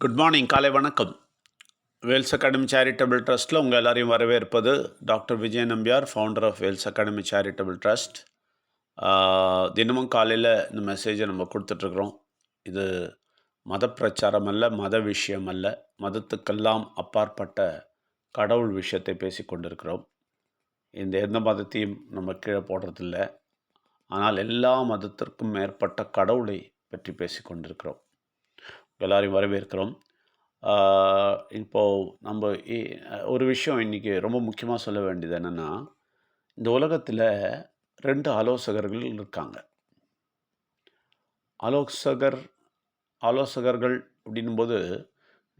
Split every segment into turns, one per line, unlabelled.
Good morning காலை வணக்கம். Wales academy charitable ட்ரஸ்ட்டில் உங்கள் எல்லாரையும் வரவேற்பது doctor Vijay Nambiar founder of Vels academy charitable trust தினமும் காலையில் இந்த மெசேஜை நம்ம கொடுத்துட்ருக்குறோம். இது மத பிரச்சாரம் அல்ல மத விஷயம் அல்ல மதத்துக்கெல்லாம் அப்பாற்பட்ட கடவுள் விஷயத்தை பேசி கொண்டிருக்கிறோம். இந்த எந்த மதத்தையும் நம்ம கீழே போடுறதில்ல. ஆனால் எல்லா மதத்திற்கும் மேற்பட்ட கடவுளை பற்றி பேசி கொண்டிருக்கிறோம். எல்லாரையும் வரவேற்கிறோம். இப்போது நம்ம ஒரு விஷயம் இன்றைக்கி ரொம்ப முக்கியமாக சொல்ல வேண்டியது என்னென்னா இந்த உலகத்தில் ரெண்டு ஆலோசகர்கள் இருக்காங்க. ஆலோசகர் ஆலோசகர்கள் அப்படின்போது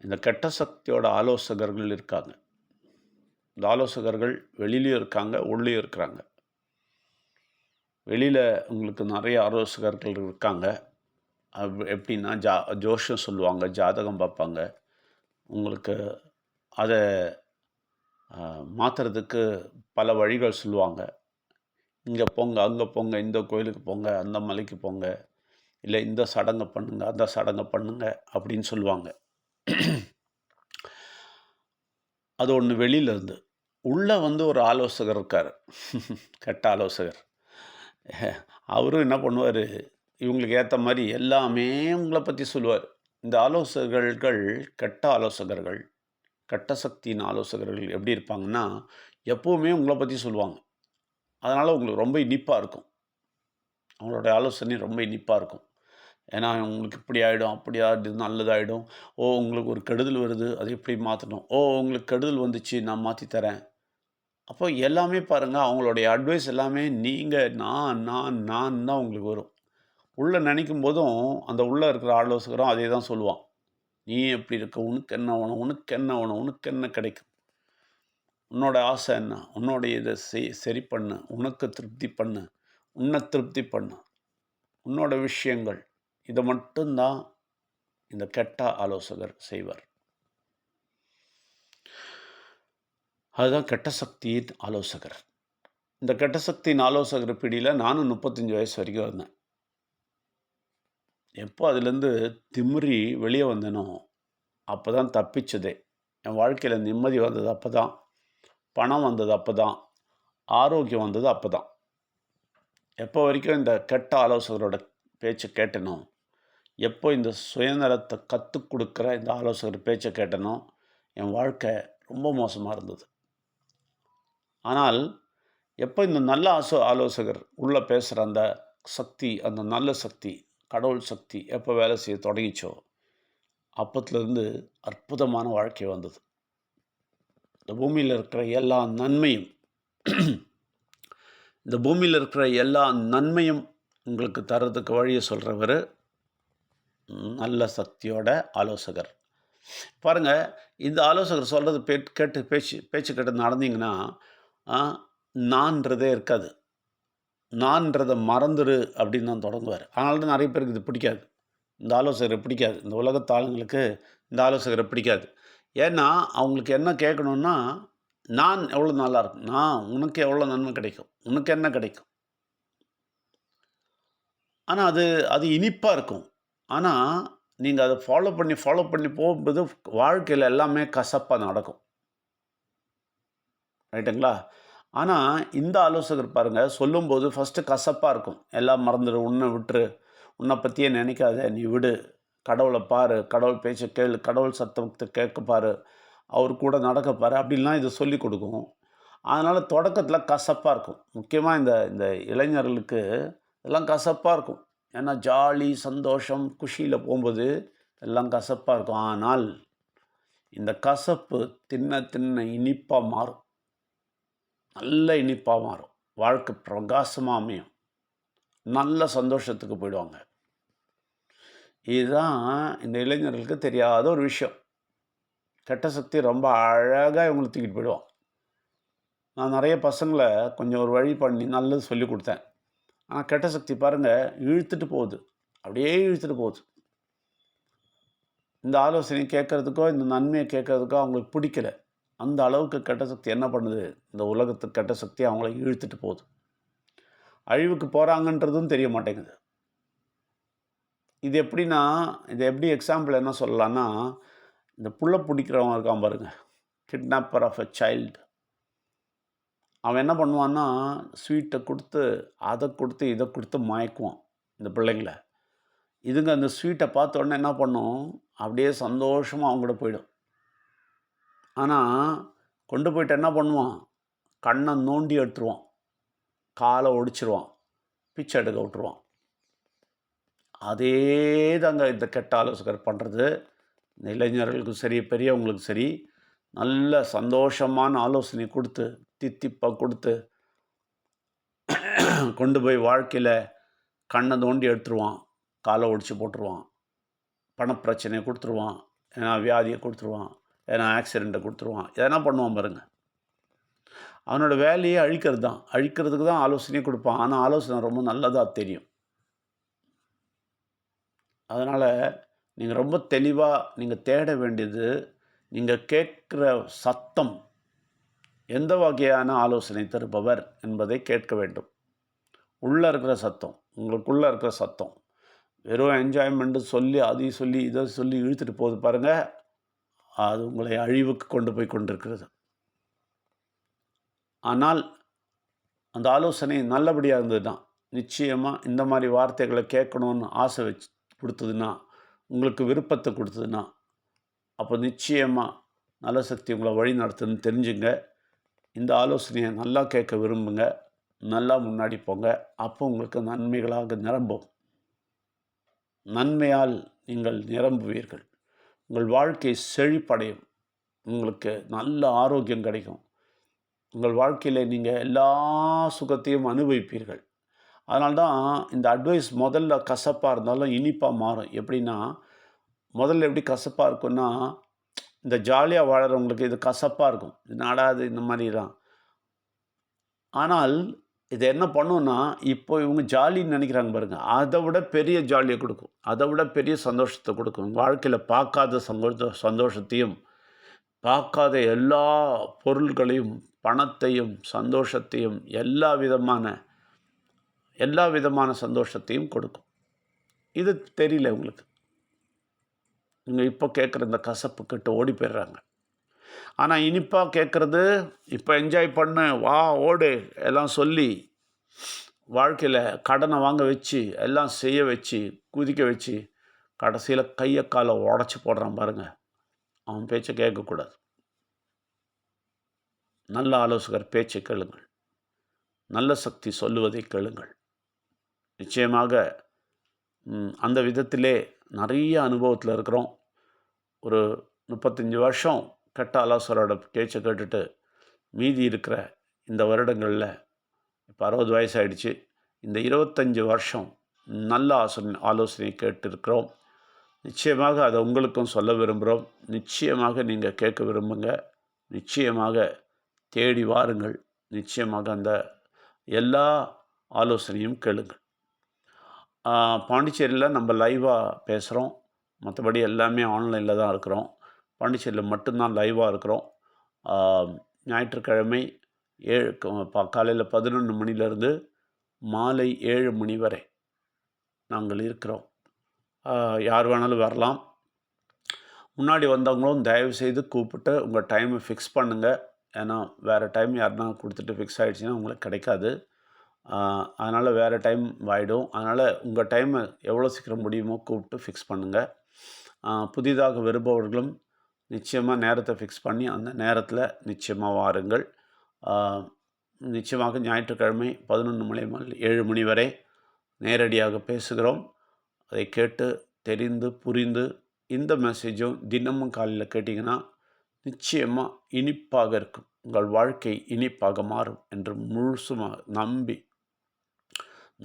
இந்த கெட்ட சக்தியோட ஆலோசகர்கள் இருக்காங்க. இந்த ஆலோசகர்கள் வெளியிலையும் இருக்காங்க உள்ளேயும் இருக்கிறாங்க. வெளியில் உங்களுக்கு நிறைய ஆலோசகர்கள் இருக்காங்க. எப்படின்னா ஜா ஜோஷம் சொல்லுவாங்க ஜாதகம் பார்ப்பாங்க. உங்களுக்கு அதை மாற்றுறதுக்கு பல வழிகள் சொல்லுவாங்க. இங்கே போங்க அங்கே போங்க இந்த கோயிலுக்கு போங்க அந்த மலைக்கு போங்க இல்லை இந்த சடங்கை பண்ணுங்க அந்த சடங்கை பண்ணுங்க அப்படின்னு சொல்லுவாங்க. அது ஒன்று வெளியிலேருந்து உள்ளே வந்து ஒரு ஆலோசகர் இருக்கார். கெட்ட ஆலோசகர். அவரும் என்ன பண்ணுவார் இவங்களுக்கு ஏற்ற மாதிரி எல்லாமே உங்களை பற்றி சொல்லுவார். இந்த ஆலோசகர்கள் கெட்ட ஆலோசகர்கள் கட்ட சக்தியின் ஆலோசகர்கள் எப்படி இருப்பாங்கன்னா எப்போவுமே உங்களை பற்றி சொல்லுவாங்க. அதனால் உங்களுக்கு ரொம்ப இனிப்பாக இருக்கும். அவங்களோட ஆலோசனை ரொம்ப இனிப்பாக இருக்கும். ஏன்னா உங்களுக்கு இப்படி ஆகிடும் அப்படி ஆகிடுது நல்லதாகிடும் ஓ உங்களுக்கு ஒரு கெடுதல் வருது அதை எப்படி மாற்றணும் ஓ உங்களுக்கு கெடுதல் வந்துச்சு நான் மாற்றி தரேன். அப்போ எல்லாமே பாருங்கள் அவங்களுடைய அட்வைஸ் எல்லாமே நீங்கள் நான் நான் நான் தான் உங்களுக்கு வரும். உள்ளே நினைக்கும் போதும் அந்த உள்ளே இருக்கிற ஆலோசகரும் அதே தான் சொல்லுவான். நீ எப்படி இருக்க? உனக்கு என்ன வேணும்? உனக்கு என்ன வேணும்? உனக்கு என்ன கிடைக்கும்? உன்னோட ஆசை என்ன? உன்னோடைய இதை செய் சரி பண்ணு. உனக்கு திருப்தி பண்ணு. உன்னை திருப்தி பண்ணு. உன்னோட விஷயங்கள். இதை மட்டும்தான் இந்த கெட்ட ஆலோசகர் செய்வார். அதுதான் கெட்ட சக்தியின் ஆலோசகர். இந்த கெட்ட சக்தியின் ஆலோசகர் பிடியில் நானும் முப்பத்தஞ்சு வயசு வரைக்கும் இருந்தேன். எப்போ அதுலேருந்து திமிரி வெளியே வந்தேனோ அப்போ தான் தப்பிச்சதே. என் வாழ்க்கையில் நிம்மதி வந்தது அப்போ தான் பணம் வந்தது அப்போ தான் ஆரோக்கியம் வந்தது அப்போ தான் எப்போ வரைக்கும் இந்த கெட்ட ஆலோசகரோட பேச்சை கேட்டனோ எப்போ இந்த சுயநலத்தை கற்றுக் கொடுக்குற இந்த ஆலோசகர் பேச்சை கேட்டனோ என் வாழ்க்கை ரொம்ப மோசமாக இருந்தது. ஆனால் எப்போ இந்த நல்ல ஆசோ ஆலோசகர் உள்ளே பேசுகிற அந்த சக்தி அந்த நல்ல சக்தி கடவுள் சக்தி எப்போ வேலை செய்ய தொடங்கிச்சோ அப்பத்துலேருந்து அற்புதமான வாழ்க்கை வந்தது. இந்த பூமியில் இருக்கிற எல்லா நன்மையும் இந்த பூமியில் இருக்கிற எல்லா நன்மையும் உங்களுக்கு தரதுக்கு வழியை சொல்கிறவர் நல்ல சக்தியோட ஆலோசகர். பாருங்கள் இந்த ஆலோசகர் சொல்கிறது பே கேட்டு பேச்சு பேச்சு கேட்டு நடந்தீங்கன்னா நான்றதே இருக்காது. நான்றதை மறந்துடு அப்படின்னு தான் தொடங்குவார். அதனால தான் நிறைய பேருக்கு இது பிடிக்காது. இந்த ஆலோசகரை பிடிக்காது. இந்த உலகத்து ஆளுங்களுக்கு இந்த ஆலோசகரை பிடிக்காது. ஏன்னா அவங்களுக்கு என்ன கேட்கணுன்னா நான் எவ்வளோ நல்லா இருக்கும் நான் உனக்கு எவ்வளோ நன்மை கிடைக்கும்? உனக்கு என்ன கிடைக்கும்? ஆனால் அது அது இனிப்பாக இருக்கும். ஆனால் நீங்கள் அதை ஃபாலோ பண்ணி ஃபாலோ பண்ணி போகும்போது வாழ்க்கையில் எல்லாமே கசப்பாக நடக்கும். ரைட்டுங்களா ஆனால் இந்த ஆலோசகர் பாருங்கள் சொல்லும்போது ஃபஸ்ட்டு கசப்பாக இருக்கும். எல்லாம் மறந்துடு உன்னை விட்டுரு. உன்னை பற்றியே நினைக்காத நீ விடு. கடவுளை பாரு கடவுள் பேச்சை கேளு கடவுள் சத்தத்தை கேட்க பாரு. அவர் கூட நடக்க பாரு அப்படின்லாம் இதை சொல்லி கொடுக்கும். அதனால் தொடக்கத்தில் கசப்பாக இருக்கும். முக்கியமாக இந்த இந்த இளைஞர்களுக்கு எல்லாம் கசப்பாக இருக்கும். ஏன்னா ஜாலி சந்தோஷம் குஷியில் போகும்போது எல்லாம் கசப்பாக இருக்கும். ஆனால் இந்த கசப்பு தின்ன தின்ன இனிப்பாக மாறும். நல்ல இனிப்பாக மாறும். வாழ்க்கை பிரகாசமாக அமையும். நல்ல சந்தோஷத்துக்கு போயிடுவாங்க. இதுதான் இந்த இளைஞர்களுக்கு தெரியாத ஒரு விஷயம். கெட்ட சக்தி ரொம்ப அழகாக இவங்களை தூக்கிட்டு போயிடுவான் நான் நிறைய பசங்களை கொஞ்சம் ஒரு வழி பண்ணி நல்லது சொல்லி கொடுத்தேன். ஆனால் கெட்ட சக்தி பாருங்கள் இழுத்துட்டு போகுது. அப்படியே இழுத்துட்டு போகுது. இந்த ஆலோசனை கேட்கறதுக்கோ இந்த நன்மையை கேட்கறதுக்கோ அவங்களுக்கு பிடிக்கல. அந்த அளவுக்கு கெட்ட சக்தி என்ன பண்ணுது? இந்த உலகத்துக்கு கெட்ட சக்தி அவங்கள இழுத்துட்டு போகுது. அழிவுக்கு போகிறாங்கன்றதும் தெரிய மாட்டேங்குது. இது எப்படின்னா இது எப்படி எக்ஸாம்பிள் என்ன சொல்லலான்னா இந்த புள்ள பிடிக்கிறவன் இருக்கான் பாருங்க. கிட்னாப்பர் ஆஃப் எ சைல்டு அவன் என்ன பண்ணுவான்னா ஸ்வீட்டை கொடுத்து அதை கொடுத்து இதை கொடுத்து மயக்குவான் இந்த பிள்ளைங்கள. இதுங்க அந்த ஸ்வீட்டை பார்த்த உடனே என்ன பண்ணும்? அப்படியே சந்தோஷமாக அவங்க கூட போயிடும். ஆனால் கொண்டு போயிட்டு என்ன பண்ணுவான்? கண்ணை நோண்டி எடுத்துருவான். காலை ஒடிச்சிருவான். பிச்சை எடுக்க விட்டுருவான். அதே தாங்க இந்த கெட்ட ஆலோசகர் பண்ணுறது இளைஞர்களுக்கும் சரி பெரியவங்களுக்கும் சரி நல்ல சந்தோஷமான ஆலோசனை கொடுத்து தித்திப்பாக கொடுத்து கொண்டு போய் வாழ்க்கையில் கண்ணை தோண்டி எடுத்துருவான். காலை ஒடிச்சு போட்டுருவான். பணப்பிரச்சனையை கொடுத்துருவான். ஏன்னா வியாதியை கொடுத்துருவான். ஏன்னா ஆக்சிடெண்ட்டை கொடுத்துருவான். எதனா பண்ணுவான் பாருங்கள் அவனோட வேலையை அழிக்கிறது தான். அழிக்கிறதுக்கு தான் ஆலோசனையே கொடுப்பான். ஆனால் ஆலோசனை ரொம்ப நல்லதாக தெரியும். அதனால் நீங்கள் ரொம்ப தெளிவாக நீங்கள் தேட வேண்டியது நீங்கள் கேட்குற சத்தம் எந்த வகையான ஆலோசனை தருபவர் என்பதை கேட்க வேண்டும். உள்ளே இருக்கிற சத்தம் உங்களுக்குள்ளே இருக்கிற சத்தம். வெறும் என்ஜாய்மெண்ட்டு சொல்லி அதையும் சொல்லி இதை சொல்லி இழுத்துட்டு போகுது பாருங்கள் அது உங்களை அழிவுக்கு கொண்டு போய் கொண்டிருக்கிறது. ஆனால் அந்த ஆலோசனை நல்லபடியாக இருந்ததுன்னா நிச்சயமாக இந்த மாதிரி வார்த்தைகளை கேட்கணுன்னு ஆசை வச்சு கொடுத்ததுன்னா உங்களுக்கு விருப்பத்தை கொடுத்ததுன்னா அப்போ நிச்சயமாக நல்ல சக்தி உங்களை வழி நடத்துன்னு தெரிஞ்சுங்க. இந்த ஆலோசனையை நல்லா கேட்க விரும்புங்க. நல்லா முன்னாடி போங்க. அப்போ உங்களுக்கு நன்மைகளாக நிரம்பும். நன்மையால் நீங்கள் நிரம்புவீர்கள். உங்கள் வாழ்க்கை செழிப்படையும். உங்களுக்கு நல்ல ஆரோக்கியம் கிடைக்கும். உங்கள் வாழ்க்கையில் நீங்கள் எல்லா சுகத்தையும் அனுபவிப்பீர்கள். அதனால்தான் இந்த அட்வைஸ் முதல்ல கசப்பாக இருந்தாலும் இனிப்பாக மாறும். எப்படின்னா முதல்ல எப்படி கசப்பாக இருக்குன்னா இந்த ஜாலியாக வாழறவங்களுக்கு இது கசப்பாக இருக்கும். இது நாடாது இந்த மாதிரி தான் ஆனால் இது என்ன பண்ணுன்னா இப்போ இவங்க ஜாலின்னு நினைக்கிறாங்க பாருங்கள் அதை விட பெரிய ஜாலியை கொடுக்கும். அதை விட பெரிய சந்தோஷத்தை கொடுக்கும். வாழ்க்கையில் பார்க்காத சந்தோஷ சந்தோஷத்தையும் பார்க்காத எல்லா பொருள்களையும் பணத்தையும் சந்தோஷத்தையும் எல்லா விதமான எல்லா விதமான சந்தோஷத்தையும் கொடுக்கும். இது தெரியல உங்களுக்கு. நீங்கள் இப்போ கேட்குற இந்த கசப்பு கிட்ட ஓடி போயிடுறாங்க. ஆனால் இனிப்பாக கேட்குறது இப்போ என்ஜாய் பண்ணு வா ஓடு எல்லாம் சொல்லி வாழ்க்கையில் கடனை வாங்க வச்சு எல்லாம் செய்ய வச்சு குதிக்க வச்சு கடைசியில் கையை காலை உடச்சி போடுறான் பாருங்கள் அவன் பேச்சை கேட்கக்கூடாது நல்ல ஆலோசகர் பேச்சை கேளுங்கள். நல்ல சக்தி சொல்லுவதை கேளுங்கள். நிச்சயமாக அந்த விதத்திலே நிறைய அனுபவத்தில் இருக்கிறோம். ஒரு முப்பத்தஞ்சு வருஷம் கெட்ட ஆலோசகரோட பேச்சை கேட்டுட்டு மீதி இருக்கிற இந்த வருடங்களில் இப்போ அறுபது வயசு இந்த இருபத்தஞ்சி வருஷம் நல்ல ஆசோசனை ஆலோசனை கேட்டிருக்கிறோம். நிச்சயமாக அதை உங்களுக்கும் சொல்ல விரும்புகிறோம் நிச்சயமாக நீங்கள் கேட்க விரும்புங்க. நிச்சயமாக தேடி வாருங்கள். நிச்சயமாக அந்த எல்லா ஆலோசனையும் கேளுங்கள். பாண்டிச்சேரியில் நம்ம லைவாக பேசுகிறோம் மற்றபடி எல்லாமே ஆன்லைனில் தான் இருக்கிறோம். பாண்டிச்சேரியில் மட்டும்தான் லைவாக இருக்கிறோம். ஞாயிற்றுக்கிழமை ஏழு காலையில் பதினொன்று மணிலேருந்து மாலை ஏழு மணி வரை நாங்கள் இருக்கிறோம். யார் வேணாலும் வரலாம். முன்னாடி வந்தவங்களும் தயவுசெய்து கூப்பிட்டு உங்கள் டைமை ஃபிக்ஸ் பண்ணுங்கள் ஏன்னா வேறு டைம் யாருன்னா கொடுத்துட்டு ஃபிக்ஸ் ஆகிடுச்சின்னா உங்களுக்கு கிடைக்காது. அதனால் வேறு டைம் ஆகிடும் அதனால் உங்கள் டைமை எவ்வளோ சீக்கிரம் முடியுமோ கூப்பிட்டு ஃபிக்ஸ் பண்ணுங்கள் புதிதாக வருபவர்களும் நிச்சயமாக நேரத்தை ஃபிக்ஸ் பண்ணி அந்த நேரத்தில் நிச்சயமாக வாருங்கள். நிச்சயமாக ஞாயிற்றுக்கிழமை பதினொன்று மணி முதல் ஏழு மணி வரை நேரடியாக பேசுகிறோம். அதை கேட்டு தெரிந்து புரிந்து இந்த மெசேஜும் தினமும் காலையில் கேட்டிங்கன்னா நிச்சயமாக இனிப்பாக இருக்கும். உங்கள் வாழ்க்கை இனிப்பாக மாறும் என்று முழுசுமாக நம்பி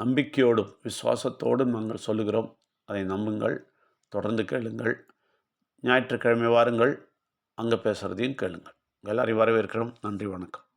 நம்பிக்கையோடும் விசுவாசத்தோடும் நாங்கள் சொல்லுகிறோம். அதை நம்புங்கள் தொடர்ந்து கேளுங்கள். ஞாயிற்றுக்கிழமை வாருங்கள். அங்கே பேசுகிறதையும் கேளுங்கள். எல்லாரையும் வரவேற்கிறோம். நன்றி வணக்கம்.